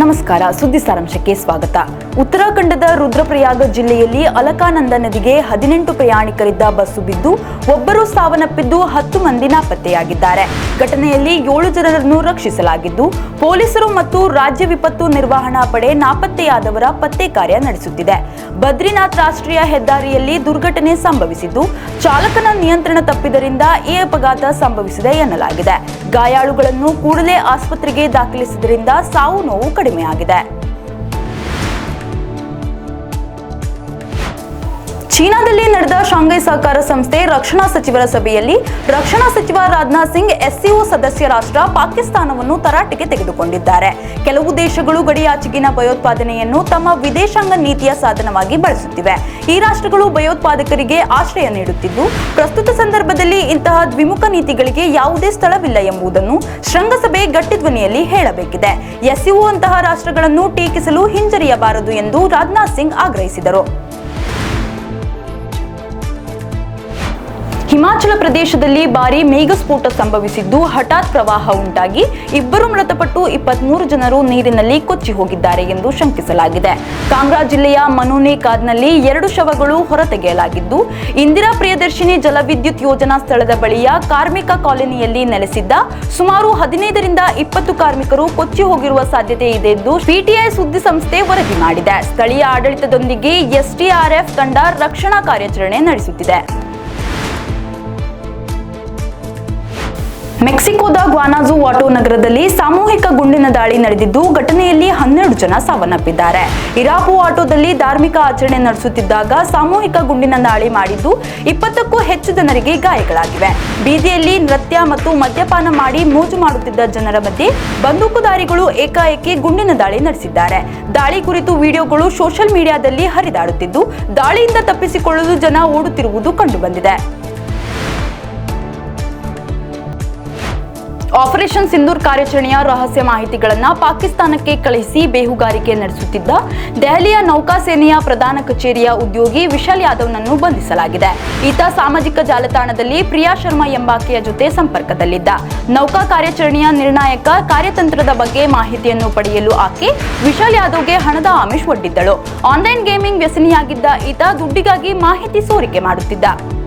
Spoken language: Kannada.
ನಮಸ್ಕಾರ, ಸುದ್ದಿ ಸಾರಾಂಶಕ್ಕೆ ಸ್ವಾಗತ. ಉತ್ತರಾಖಂಡದ ರುದ್ರಪ್ರಯಾಗ ಜಿಲ್ಲೆಯಲ್ಲಿ ಅಲಕಾನಂದ ನದಿಗೆ ಹದಿನೆಂಟು ಪ್ರಯಾಣಿಕರಿದ್ದ ಬಸ್ಸು ಬಿದ್ದು, ಒಬ್ಬರು ಸಾವನ್ನಪ್ಪಿದ್ದು ಹತ್ತು ಮಂದಿ ನಾಪತ್ತೆಯಾಗಿದ್ದಾರೆ. ಘಟನೆಯಲ್ಲಿ ಏಳು ಜನರನ್ನು ರಕ್ಷಿಸಲಾಗಿದ್ದು, ಪೊಲೀಸರು ಮತ್ತು ರಾಜ್ಯ ವಿಪತ್ತು ನಿರ್ವಹಣಾ ಪಡೆ ನಾಪತ್ತೆಯಾದವರ ಪತ್ತೆ ಕಾರ್ಯ ನಡೆಸುತ್ತಿದೆ. ಬದ್ರಿನಾಥ್ ರಾಷ್ಟ್ರೀಯ ಹೆದ್ದಾರಿಯಲ್ಲಿ ದುರ್ಘಟನೆ ಸಂಭವಿಸಿದ್ದು, ಚಾಲಕನ ನಿಯಂತ್ರಣ ತಪ್ಪಿದರಿಂದ ಈ ಅಪಘಾತ ಸಂಭವಿಸಿದೆ ಎನ್ನಲಾಗಿದೆ. ಗಾಯಾಳುಗಳನ್ನು ಕೂಡಲೇ ಆಸ್ಪತ್ರೆಗೆ ದಾಖಲಿಸಿದ್ದರಿಂದ ಸಾವು ನೋವು ಕಡಿಮೆಯಾಗಿದೆ ಚೀನಾದಲ್ಲಿ ನಡೆದ ಶಾಂಘೈ ಸಹಕಾರ ಸಂಸ್ಥೆ ರಕ್ಷಣಾ ಸಚಿವರ ಸಭೆಯಲ್ಲಿ ರಕ್ಷಣಾ ಸಚಿವ ರಾಜನಾಥ್ ಸಿಂಗ್, ಎಸ್ಸಿಒ ಸದಸ್ಯ ರಾಷ್ಟ್ರ ಪಾಕಿಸ್ತಾನವನ್ನು ತರಾಟೆಗೆ ತೆಗೆದುಕೊಂಡಿದ್ದಾರೆ. ಕೆಲವು ದೇಶಗಳು ಗಡಿಯಾಚೆಗಿನ ಭಯೋತ್ಪಾದನೆಯನ್ನು ತಮ್ಮ ವಿದೇಶಾಂಗ ನೀತಿಯ ಸಾಧನವಾಗಿ ಬಳಸುತ್ತಿವೆ. ಈ ರಾಷ್ಟ್ರಗಳು ಭಯೋತ್ಪಾದಕರಿಗೆ ಆಶ್ರಯ ನೀಡುತ್ತಿದ್ದು, ಪ್ರಸ್ತುತ ಸಂದರ್ಭದಲ್ಲಿ ಇಂತಹ ದ್ವಿಮುಖ ನೀತಿಗಳಿಗೆ ಯಾವುದೇ ಸ್ಥಳವಿಲ್ಲ ಎಂಬುದನ್ನು ಶೃಂಗಸಭೆ ಗಟ್ಟಿಧ್ವನಿಯಲ್ಲಿ ಹೇಳಬೇಕಿದೆ. ಎಸ್ಸಿಒ ಅಂತಹ ರಾಷ್ಟ್ರಗಳನ್ನು ಟೀಕಿಸಲು ಹಿಂಜರಿಯಬಾರದು ಎಂದು ರಾಜನಾಥ್ ಸಿಂಗ್ ಆಗ್ರಹಿಸಿದರು. ಹಿಮಾಚಲ ಪ್ರದೇಶದಲ್ಲಿ ಭಾರಿ ಮೇಘಸ್ಫೋಟ ಸಂಭವಿಸಿದ್ದು, ಹಠಾತ್ ಪ್ರವಾಹ ಉಂಟಾಗಿ ಇಬ್ಬರು ಮೃತಪಟ್ಟು ಇಪ್ಪತ್ಮೂರು ಜನರು ನೀರಿನಲ್ಲಿ ಕೊಚ್ಚಿ ಹೋಗಿದ್ದಾರೆ ಎಂದು ಶಂಕಿಸಲಾಗಿದೆ. ಕಾಂಗ್ರಾ ಜಿಲ್ಲೆಯ ಮನೋನೇಕಾದ್ನಲ್ಲಿ ಎರಡು ಶವಗಳು ಹೊರತೆಗೆಯಲಾಗಿದ್ದು, ಇಂದಿರಾ ಪ್ರಿಯದರ್ಶಿನಿ ಜಲವಿದ್ಯುತ್ ಯೋಜನಾ ಸ್ಥಳದ ಬಳಿಯ ಕಾರ್ಮಿಕ ಕಾಲೋನಿಯಲ್ಲಿ ನೆಲೆಸಿದ್ದ ಸುಮಾರು ಹದಿನೈದರಿಂದ ಇಪ್ಪತ್ತು ಕಾರ್ಮಿಕರು ಕೊಚ್ಚಿ ಹೋಗಿರುವ ಸಾಧ್ಯತೆ ಇದೆ ಎಂದು ಪಿಟಿಐ ಸುದ್ದಿ ಸಂಸ್ಥೆ ವರದಿ ಮಾಡಿದೆ. ಸ್ಥಳೀಯ ಆಡಳಿತದೊಂದಿಗೆ ಎಸ್ಡಿಆರ್ಎಫ್ ತಂಡ ರಕ್ಷಣಾ ಕಾರ್ಯಾಚರಣೆ ನಡೆಸುತ್ತಿದೆ. ಮೆಕ್ಸಿಕೋದ ಗ್ವಾನಾಜು ವಾಟೋ ನಗರದಲ್ಲಿ ಸಾಮೂಹಿಕ ಗುಂಡಿನ ದಾಳಿ ನಡೆದಿದ್ದು ಘಟನೆಯಲ್ಲಿ ಹನ್ನೆರಡು ಜನ ಸಾವನ್ನಪ್ಪಿದ್ದಾರೆ. ಇರಾಪು ಆಟೋದಲ್ಲಿ ಧಾರ್ಮಿಕ ಆಚರಣೆ ನಡೆಸುತ್ತಿದ್ದಾಗ ಸಾಮೂಹಿಕ ಗುಂಡಿನ ದಾಳಿ ಮಾಡಿದ್ದು ಇಪ್ಪತ್ತಕ್ಕೂ ಹೆಚ್ಚು ಜನರಿಗೆ ಗಾಯಗಳಾಗಿವೆ. ಬೀದಿಯಲ್ಲಿ ನೃತ್ಯ ಮತ್ತು ಮದ್ಯಪಾನ ಮಾಡಿ ಮೋಜು ಮಾಡುತ್ತಿದ್ದ ಜನರ ಮಧ್ಯೆ ಬಂದೂಕುದಾರಿಗಳು ಏಕಾಏಕಿ ಗುಂಡಿನ ದಾಳಿ ನಡೆಸಿದ್ದಾರೆ. ದಾಳಿ ಕುರಿತು ವಿಡಿಯೋಗಳು ಸೋಷಿಯಲ್ ಮೀಡಿಯಾದಲ್ಲಿ ಹರಿದಾಡುತ್ತಿದ್ದು, ದಾಳಿಯಿಂದ ತಪ್ಪಿಸಿಕೊಳ್ಳಲು ಜನ ಓಡುತ್ತಿರುವುದು ಕಂಡುಬಂದಿದೆ. ಆಪರೇಷನ್ ಸಿಂಧೂರ್ ಕಾರ್ಯಾಚರಣೆಯ ರಹಸ್ಯ ಮಾಹಿತಿಗಳನ್ನು ಪಾಕಿಸ್ತಾನಕ್ಕೆ ಕಳುಹಿಸಿ ಬೇಹುಗಾರಿಕೆ ನಡೆಸುತ್ತಿದ್ದ ದೆಹಲಿಯ ನೌಕಾಸೇನೆಯ ಪ್ರಧಾನ ಕಚೇರಿಯ ಉದ್ಯೋಗಿ ವಿಶಾಲ್ ಯಾದವ್ನನ್ನು ಬಂಧಿಸಲಾಗಿದೆ. ಈತ ಸಾಮಾಜಿಕ ಜಾಲತಾಣದಲ್ಲಿ ಪ್ರಿಯಾ ಶರ್ಮಾ ಎಂಬಾಕೆಯ ಜೊತೆ ಸಂಪರ್ಕದಲ್ಲಿದ್ದ. ನೌಕಾ ಕಾರ್ಯಾಚರಣೆಯ ನಿರ್ಣಾಯಕ ಕಾರ್ಯತಂತ್ರದ ಬಗ್ಗೆ ಮಾಹಿತಿಯನ್ನು ಪಡೆಯಲು ಆಕೆ ವಿಶಾಲ್ ಯಾದವ್ಗೆ ಹಣದ ಆಮಿಷ ಒಡ್ಡಿದ್ದಳು. ಆನ್ಲೈನ್ ಗೇಮಿಂಗ್ ವ್ಯಸನಿಯಾಗಿದ್ದ ಈತ ದುಡ್ಡಿಗಾಗಿ ಮಾಹಿತಿ ಸೋರಿಕೆ ಮಾಡುತ್ತಿದ್ದ.